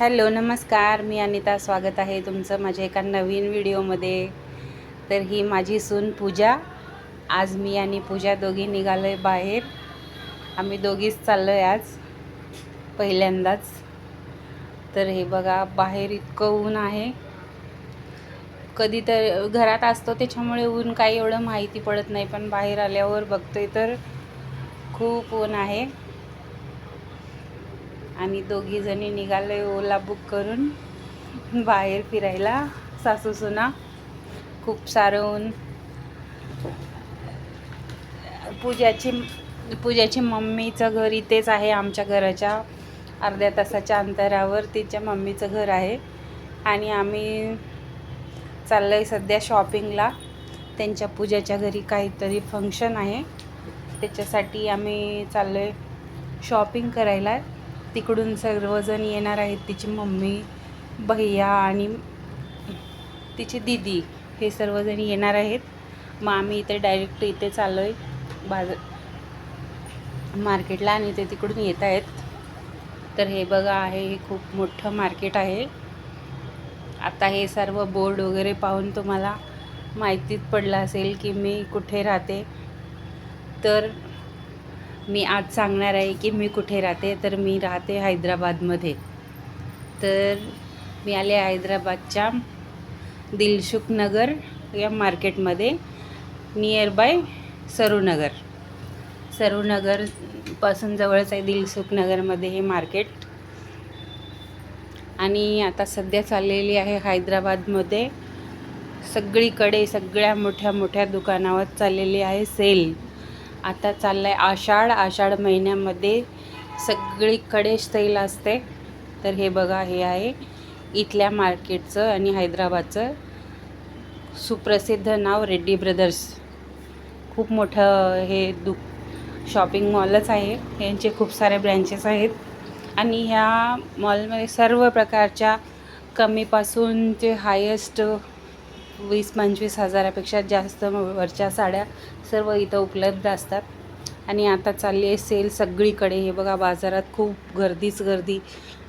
Hello नमस्कार. मी अनिता स्वागत आहे तुमचं माझ्या एका नवीन व्हिडिओमध्ये. तर ही माझी सून पूजा. आज मी आणि पूजा दोघी निघालो आहे बाहेर. आम्ही दोघीच चाललो आहे आज पहिल्यांदाच. तर हे बघा बाहेर इतकं ऊन आहे. कधी तर घरात असतो त्याच्यामुळे ऊन काही एवढं माहिती पडत नाही पण बाहेर आल्यावर बघतोय तर खूप ऊन आहे. आणि दोघीजणी निघाले ओला बुक करून. बाहेर फिरायला. सासू सुना खूप सारं ऊन पूजाची पूजाची मम्मीचं घर इथेच आहे आमच्या घराच्या. अर्ध्या तासाच्या अंतरावर तिच्या मम्मीचं घर आहे. आणि आम्ही चाललं आहे सध्या शॉपिंगला त्यांच्या पूजाच्या घरी काहीतरी फंक्शन आहे. त्याच्यासाठी आम्ही चाललो आहे शॉपिंग करायला. तिकडून सर्वजण येणार आहेत. तिची मम्मी भैया आणि तिची दीदी हे सर्वजण येणार आहेत. मग आम्ही इथे डायरेक्ट इथे चाललो आहे बाजार मार्केटला आणि ते तिकडून येत आहेत. तर हे बघा आहे हे खूप मोठं मार्केट आहे. आता हे सर्व बोर्ड वगैरे पाहून तुम्हाला माहितीच पडलं असेल की मी कुठे राहते. तर मी आज सांगणार आहे की मी कुठे राहते तर मी राहते हैदराबादमध्ये. तर मी आले हैदराबादच्या दिलशुख नगर या मार्केटमध्ये नियर बाय सरूनगर सरूनगरपासून जवळच आहे दिलसुख नगरमध्ये हे मार्केट. आणि आता सध्या चाललेली आहे हैदराबादमध्ये. सगळीकडे सगळ्या मोठ्या मोठ्या दुकानावर चाललेली आहे सेल आता चाललं आहे आषाढ. आषाढ महिन्यामध्ये सगळीकडे स्थैल असते. तर हे बघा हे आहे इथल्या मार्केटचं आणि हैदराबादचं सुप्रसिद्ध नाव रेड्डी ब्रदर्स. खूप मोठं हे दु शॉपिंग मॉलच आहे. यांचे खूप सारे ब्रँचेस आहेत. आणि ह्या मॉलमध्ये सर्व प्रकारच्या कमीपासून ते हायेस्ट वीस पंचवीस हजारापेक्षा जास्त वरच्या साड्या सर्व इथं उपलब्ध असतात. आणि आता चालली आहे सेल सगळीकडे. हे बघा बाजारात खूप गर्दीच गर्दी.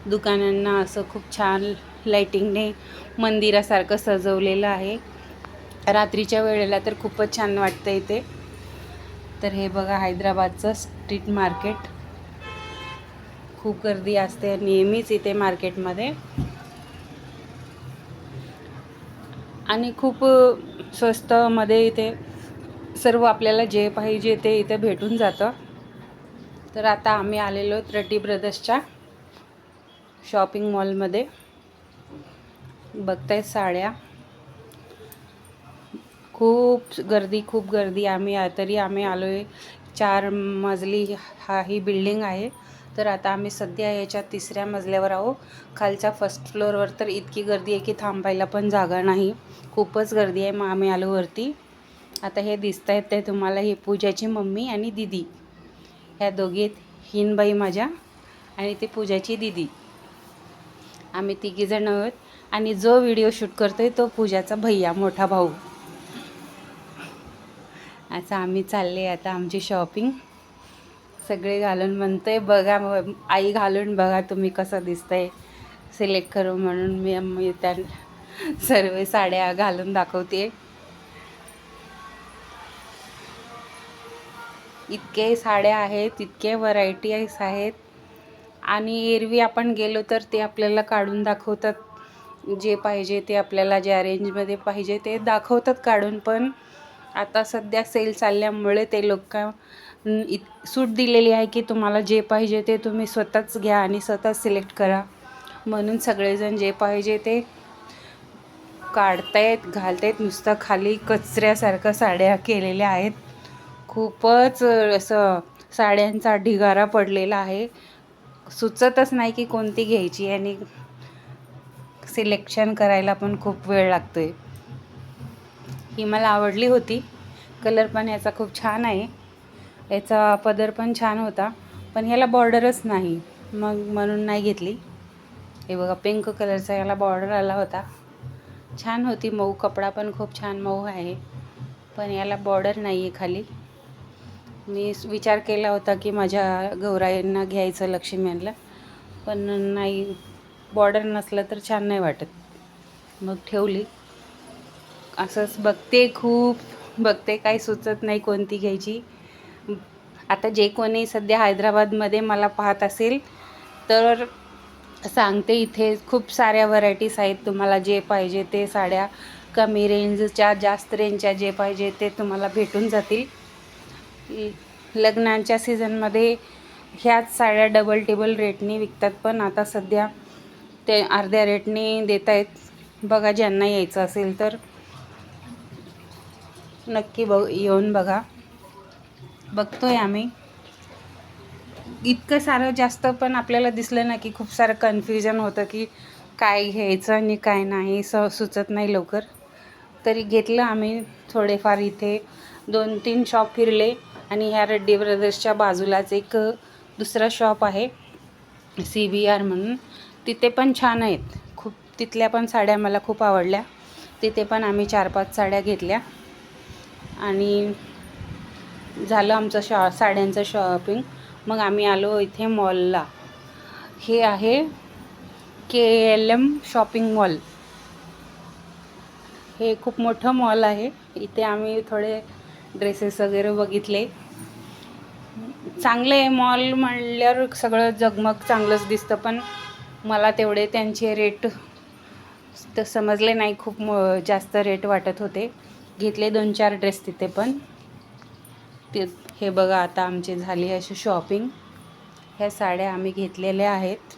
दुकानांना असं खूप छान लाईटिंगने मंदिरासारखं सजवलेलं आहे. रात्रीच्या वेळेला तर खूपच छान वाटतं इथे. तर हे बघा हैदराबादचं स्ट्रीट मार्केट खूप गर्दी असते नेहमीच इथे मार्केटमध्ये आणि खूप स्वस्तमध्ये इथे सर्व आपल्याला जे पाहिजे ते इथे भेटून जातं. तर आता आम्ही आलेलो आहोत ब्रदर्सच्या शॉपिंग मॉलमध्ये. बघताय साड्या. खूप गर्दी खूप गर्दी. आम्ही तरी आम्ही आलो आहे चार मजली हा ही बिल्डिंग आहे. तर आता आम्ही सध्या याच्या तिसऱ्या मजल्यावर आहो खालच्या फर्स्ट फ्लोअरवर तर इतकी गर्दी आहे की थांबायला पण जागा नाही. खूपच गर्दी आहे मग आम्ही आलो वरती. आता हे दिसत आहेत ते तुम्हाला ही पूजाची मम्मी आणि दिदी. ह्या दोघी हिनबाई माझ्या आणि ती पूजाची दिदी. आम्ही तिघीजण आहोत आणि जो व्हिडिओ शूट करतो आहे तो पूजाचा भैया मोठा भाऊ. असं आम्ही चालले आता आमची शॉपिंग सगळे घालून म्हणते बघा मग आई घालून बघा तुम्ही कसं दिसतंय. सिलेक्ट करू म्हणून मी मी त्या सर्व साड्या घालून दाखवते इतके साड्या आहेत इतके व्हरायटीज आहेत. आणि एरवी आपण गेलो तर ते आपल्याला काढून दाखवतात. जे पाहिजे ते आपल्याला ज्या रेंजमध्ये पाहिजे ते दाखवतात काढून पण. आता सध्या सेल चालल्यामुळे ते लोक इत सूट दिलेली आहे की तुम्हाला जे पाहिजे ते तुम्ही स्वतःच घ्या आणि स्वतःच सिलेक्ट करा. म्हणून सगळेजण जे पाहिजे ते काढतायत घालतायत. नुसतं खाली कचऱ्यासारखं साड्या केलेल्या आहेत. खूपच असं साड्यांचा ढिगारा पडलेला आहे. सुचतच नाही की कोणती घ्यायची आणि सिलेक्शन करायला पण खूप वेळ लागतो आहे ही मला आवडली होती. कलर पण याचा खूप छान आहे. याचा पदर पण छान होता पण ह्याला बॉर्डरच नाही. मग म्हणून नाही घेतली. हे बघा पिंक कलरचा याला बॉर्डर आला होता. छान होती मऊ कपडा पण खूप छान मऊ आहे पण याला बॉर्डर नाही आहे खाली. मी विचार केला होता की माझ्या गौराईंना घ्यायचं लक्ष्मी यांना पण नाही बॉर्डर नसलं तर छान नाही वाटत. मग ठेवली. असंच बघते खूप बघते काही सुचत नाही कोणती घ्यायची. आता जे कोणी सध्या हैदराबादमध्ये मला पाहत असेल तर सांगते इथे खूप साऱ्या व्हरायटीज आहेत. तुम्हाला जे पाहिजे ते साड्या कमी रेंजच्या जास्त रेंजच्या जे पाहिजे ते तुम्हाला भेटून जातील. लग्नांच्या सीझनमध्ये ह्याच साड्या डबल टेबल रेटने विकतात पण आता सध्या ते अर्ध्या रेटने देत आहेत बघा ज्यांना यायचं असेल तर. नक्की बघ येऊन बघा. बघतोय आम्ही. इतकं सारं जास्त पण आपल्याला दिसलं ना की खूप सारं कन्फ्युजन होतं की काय घ्यायचं आणि काय नाही स सुचत नाही लवकर. तरी घेतलं आम्ही थोडेफार इथे. दोन तीन शॉप फिरले आणि ह्या रेड्डी ब्रदर्सच्या बाजूलाच एक दुसरा शॉप आहे. सी बी आर म्हणून. तिथे पण छान आहेत. खूप तिथल्या पण साड्या मला खूप आवडल्या. तिथे पण आम्ही चार पाच साड्या घेतल्या. आणि झालं आमचं शॉ साड्यांचं शॉपिंग. मग आम्ही आलो इथे मॉलला. हे आहे K L M shopping mall. हे खूप मोठं मॉल आहे. इथे आम्ही थोडे ड्रेसेस वगैरे बघितले. चांगले आहे मॉल म्हणल्यावर सगळं जगमग चांगलंच दिसतं पण मला तेवढे त्यांचे रेट तर समजले नाही. खूप म जास्त रेट वाटत होते. घेतले दोन चार ड्रेस तिथे पण. ते हे बघा आता आमची झाली अशी शॉपिंग ह्या साड्या आम्ही घेतलेल्या आहेत.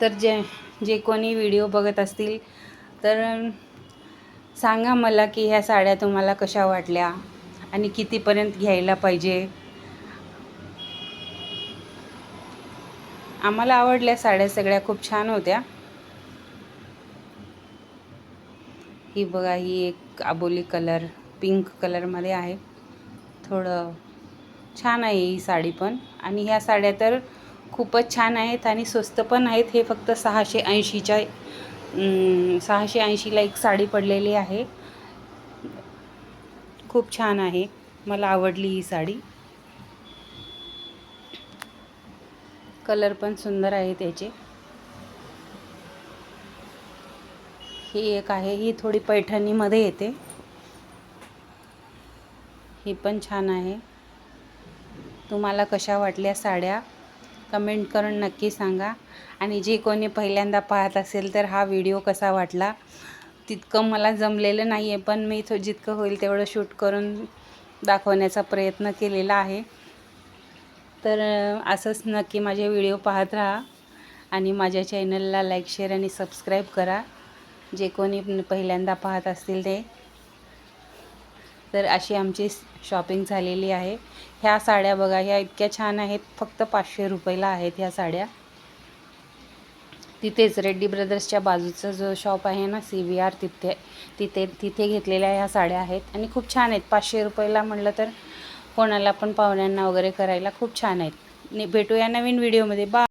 तर जे जे कोणी व्हिडिओ बघत असतील तर सांगा मला की ह्या साड्या तुम्हाला कशा वाटल्या आणि कितीपर्यंत घ्यायला पाहिजे? आम्हाला आवडल्या साड्या सगळ्या खूप छान होत्या. ही बघा ही एक आबोली कलर पिंक कलरमध्ये आहे. थोडं छान आहे ही साडी पण. आणि ह्या साड्या तर खूपच छान आहेत आणि स्वस्त पण आहेत. हे फक्त सहाशे ऐंशीच्या सहाशे ऐंशीला एक साडी पडलेली आहे. खूप छान आहे. मला आवडली ही साडी. कलर पण सुंदर आहे त्याचे ही एक आहे. ही थोडी पैठणीमध्ये येते. ही पण छान आहे. तुम्हाला कशा वाटल्या साड्या कमेंट करून नक्की सांगा. आणि जे कोणी पहिल्यांदा पाहत असेल तर हा व्हिडिओ कसा वाटला तितकं मला जमलेलं नाही आहे पण मी जितकं होईल तेवढं शूट करून दाखवण्याचा प्रयत्न केलेला आहे. तर असंच नक्की माझे व्हिडिओ पाहत राहा आणि माझ्या चॅनलला लाईक शेअर आणि सबस्क्राईब करा. जे कोणी पहिल्यांदा पाहत असतील ते तर अशी आमची शॉपिंग झालेली आहे. ह्या साड्या बघा ह्या इतक्या छान आहेत. फक्त पाचशे रुपयाला आहेत ह्या साड्या. तिथेच रेड्डी ब्रदर्सच्या बाजूचा जो शॉप आहे ना सी व्ही आर तिथे तिथे तिथे घेतलेल्या ह्या साड्या आहेत. आणि खूप छान आहेत. पाचशे रुपयाला म्हटलं तर कोणाला पण पाहुण्यांना वगैरे करायला खूप छान आहेत. भेटूया नवीन व्हिडिओमध्ये. बा